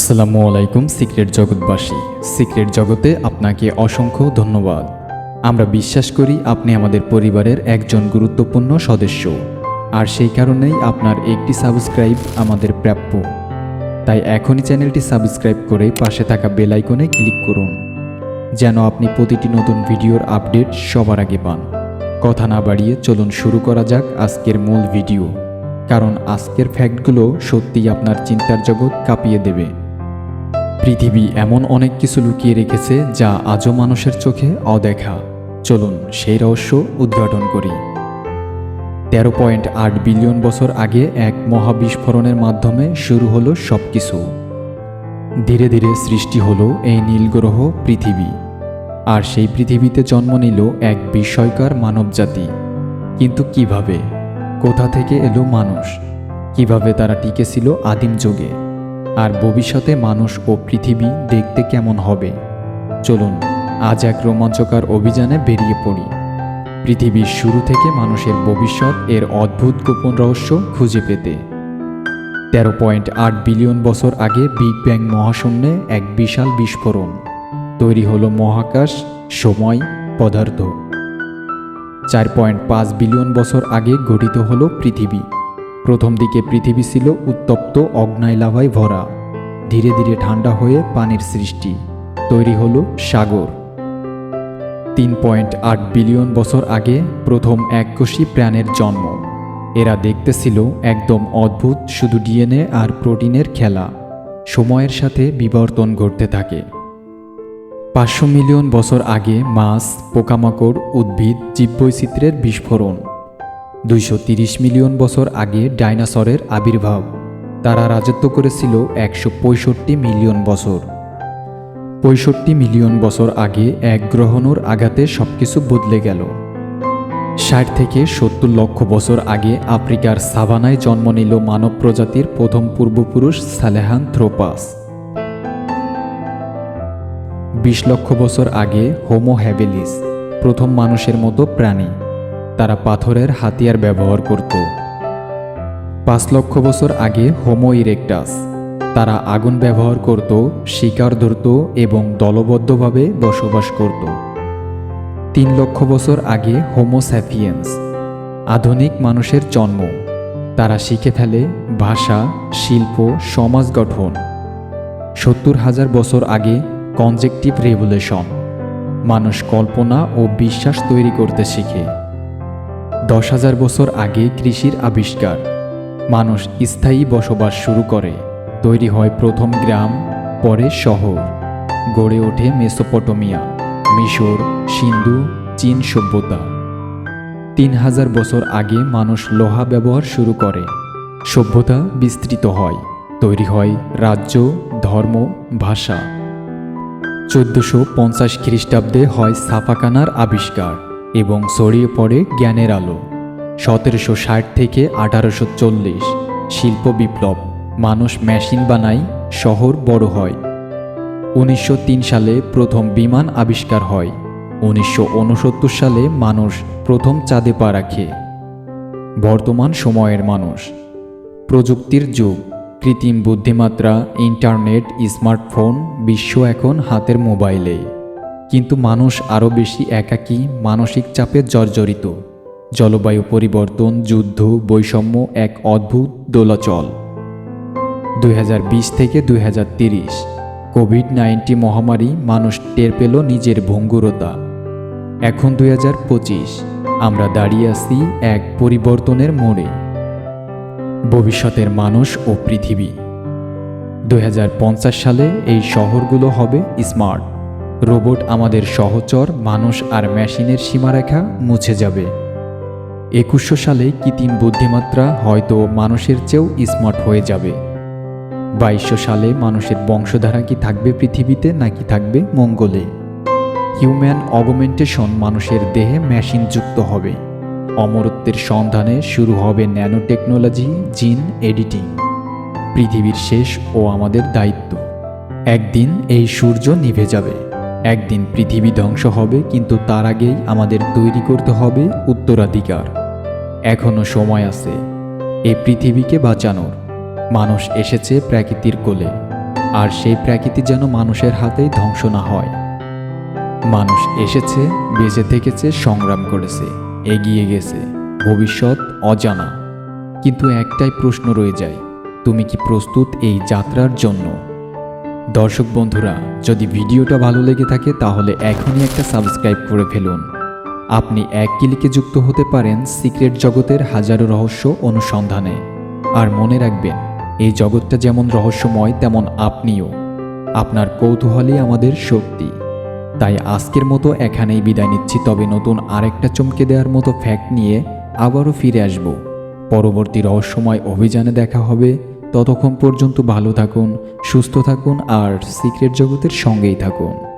আসসালামু আলাইকুম, secret জগৎবাসী। Secret জগতে আপনাকে অসংখ্য ধন্যবাদ। আমরা বিশ্বাস করি আপনি আমাদের পরিবারের একজন গুরুত্বপূর্ণ সদস্য। আর সেই কারণেই আপনার একটি সাবস্ক্রাইব আমাদের প্রাপ্য। তাই এখনই চ্যানেলটি সাবস্ক্রাইব করে পাশে থাকা বেল আইকনে ক্লিক করুন, যেন আপনি প্রতিটি নতুন ভিডিওর আপডেট সবার আগে পান। কথা না বাড়িয়ে চলুন শুরু করা যাক আজকের মূল ভিডিও। কারণ আজকের ফ্যাক্টগুলো সত্যিই আপনার চিন্তার জগৎ কাঁপিয়ে দেবে। পৃথিবী এমন অনেক কিছু লুকিয়ে রেখেছে যা আজও মানুষের চোখে অদেখা। চলুন সেই রহস্য উদ্ঘাটন করি। তেরো পয়েন্ট আট বিলিয়ন বছর আগে এক মহাবিস্ফোরণের মাধ্যমে শুরু হলো সব কিছু ধীরে ধীরে সৃষ্টি হলো এই নীলগ্রহ পৃথিবী। আর সেই পৃথিবীতে জন্ম নিল এক বিস্ময়কর মানবজাতি। কিন্তু কীভাবে? কোথা থেকে এলো মানুষ? কীভাবে তারা টিকেছিল আদিম যুগে? আর ভবিষ্যতে মানুষ ও পৃথিবী দেখতে কেমন হবে? চলুন, আজ এক রোমাঞ্চকর অভিযানে বেরিয়ে পড়ি। পৃথিবীর শুরু থেকে মানুষের ভবিষ্যৎ এর অদ্ভুত গোপন রহস্য খুঁজে পেতে। তেরো পয়েন্ট আট বিলিয়ন বছর আগে বিগ ব্যাং মহাশূন্যে এক বিশাল বিস্ফোরণ। তৈরি হলো মহাকাশ, সময়, পদার্থ। চার পয়েন্ট পাঁচ বিলিয়ন বছর আগে গঠিত হলো পৃথিবী। প্রথম দিকে পৃথিবী ছিল উত্তপ্ত অগ্নায় লাভায় ভরা। ধীরে ধীরে ঠান্ডা হয়ে পানির সৃষ্টি, তৈরি হল সাগর। তিন পয়েন্ট আট বিলিয়ন বছর আগে প্রথম এককোষী প্রাণের জন্ম। এরা দেখতে ছিল একদম অদ্ভুত শুধু ডিএনএ আর প্রোটিনের খেলা, সময়ের সাথে বিবর্তন ঘটতে থাকে। পাঁচশো মিলিয়ন বছর আগে মাছ, পোকামাকড়, উদ্ভিদ, জীববৈচিত্র্যের বিস্ফোরণ। দুইশো মিলিয়ন বছর আগে ডাইনোসরের আবির্ভাব। তারা রাজত্ব করেছিল একশো পঁয়ষট্টি মিলিয়ন বছর। পঁয়ষট্টি মিলিয়ন বছর আগে এক গ্রহণের আঘাতে সবকিছু বদলে গেল। ষাট থেকে সত্তর লক্ষ বছর আগে আফ্রিকার সাভানায় জন্ম নিল মানব প্রজাতির প্রথম পূর্বপুরুষ সালেহান থ্রোপাস। বিশ লক্ষ বছর আগে হোমো হ্যাভেলিস প্রথম মানুষের মতো প্রাণী। তারা পাথরের হাতিয়ার ব্যবহার করত। পাঁচ লক্ষ বছর আগে হোমো ইরেকটাস। তারা আগুন ব্যবহার করত, শিকার ধরত এবং দলবদ্ধভাবে বসবাস করত। তিন লক্ষ বছর আগে হোমো স্যাপিয়েন্স, আধুনিক মানুষের জন্ম। তারা শিখে ফেলে ভাষা, শিল্প, সমাজ গঠন। সত্তর হাজার বছর আগে কনজেকটিভ রেভুলেশন, মানুষ কল্পনা ও বিশ্বাস তৈরি করতে শিখে। দশ হাজার বছর আগে কৃষির আবিষ্কার মানুষ স্থায়ী বসবাস শুরু করে। তৈরি হয় প্রথম গ্রাম, পরে শহর। গড়ে ওঠে মেসোপটোমিয়া, মিশর, সিন্ধু, চীন সভ্যতা। তিন হাজার বছর আগে মানুষ লোহা ব্যবহার শুরু করে। সভ্যতা বিস্তৃত হয়। তৈরি হয় রাজ্য, ধর্ম, ভাষা। চোদ্দশো পঞ্চাশ খ্রিস্টাব্দে হয় সাফাকানার আবিষ্কার এবং ছড়িয়ে পড়ে জ্ঞানের আলো। সতেরোশো ষাট থেকে আঠারোশো চল্লিশ, শিল্প বিপ্লব, মানুষ মেশিন বানায় শহর বড় হয়। উনিশশো তিন সালে প্রথম বিমান আবিষ্কার হয়। উনিশশো উনসত্তর সালে মানুষ প্রথম চাঁদে পা রাখে। বর্তমান সময়ের মানুষ। প্রযুক্তির যুগ। কৃত্রিম বুদ্ধিমাত্রা, ইন্টারনেট, স্মার্টফোন, বিশ্ব এখন হাতের মোবাইলে কিন্তু মানুষ আরও বেশি একাকী, মানসিক চাপে জর্জরিত। জলবায়ু পরিবর্তন, যুদ্ধ, বৈষম্য এক অদ্ভুত দোলাচল। দুই হাজার বিশ থেকে দুই কোভিড নাইন্টিন মহামারী মানুষ টের পেল নিজের ভঙ্গুরতা। এখন দুই হাজার পঁচিশ, আমরা দাঁড়িয়ে আছি এক পরিবর্তনের মোড়ে। ভবিষ্যতের মানুষ ও পৃথিবী। দু হাজার পঞ্চাশ সালে এই শহরগুলো হবে স্মার্ট। রোবট আমাদের সহচর, মানুষ আর মেশিনের সীমারেখা মুছে যাবে। একুশশো সালে কৃত্রিম বুদ্ধিমাত্রা হয়তো মানুষের চেয়েও স্মার্ট হয়ে যাবে। বাইশশো সালে মানুষের বংশধারা কি থাকবে পৃথিবীতে নাকি থাকবে মঙ্গলে? হিউম্যান অগমেন্টেশন মানুষের দেহে মেশিন যুক্ত হবে। অমরত্বের সন্ধানে শুরু হবে ন্যানো টেকনোলজি জিন এডিটিং পৃথিবীর শেষ ও আমাদের দায়িত্ব। একদিন এই সূর্য নিভে যাবে। একদিন পৃথিবী ধ্বংস হবে, কিন্তু তার আগেই আমাদের তৈরি করতে হবে উত্তরাধিকার। এখনও সময় আছে। এই পৃথিবীকে বাঁচানোর। মানুষ এসেছে প্রকৃতির কোলে। আর সেই প্রাকৃতি যেন মানুষের হাতেই ধ্বংস না হয়। মানুষ এসেছে, বেঁচে থেকেছে, সংগ্রাম করেছে, এগিয়ে গেছে। ভবিষ্যৎ অজানা। কিন্তু একটাই প্রশ্ন রয়ে যায়, তুমি কি প্রস্তুত এই যাত্রার জন্য? দর্শক বন্ধুরা, যদি ভিডিওটা ভালো লেগে থাকে তাহলে এখনই একটা সাবস্ক্রাইব করে ফেলুন। আপনি এক ক্লিকে যুক্ত হতে পারেন সিক্রেট জগতের হাজারো রহস্য অনুসন্ধানে। আর মনে রাখবেন, এই জগৎটা যেমন রহস্যময়, তেমন আপনিও। আপনার কৌতূহলই আমাদের শক্তি। তাই আজকের মতো এখানেই বিদায় নিচ্ছি। তবে নতুন আরেকটা চমকে দেওয়ার মতো ফ্যাক্ট নিয়ে আবারও ফিরে আসব। পরবর্তী রহস্যময় অভিযানে দেখা হবে। ততক্ষণ পর্যন্ত ভালো থাকুন, সুস্থ থাকুন, আর সিক্রেট জগতের সঙ্গেই থাকুন।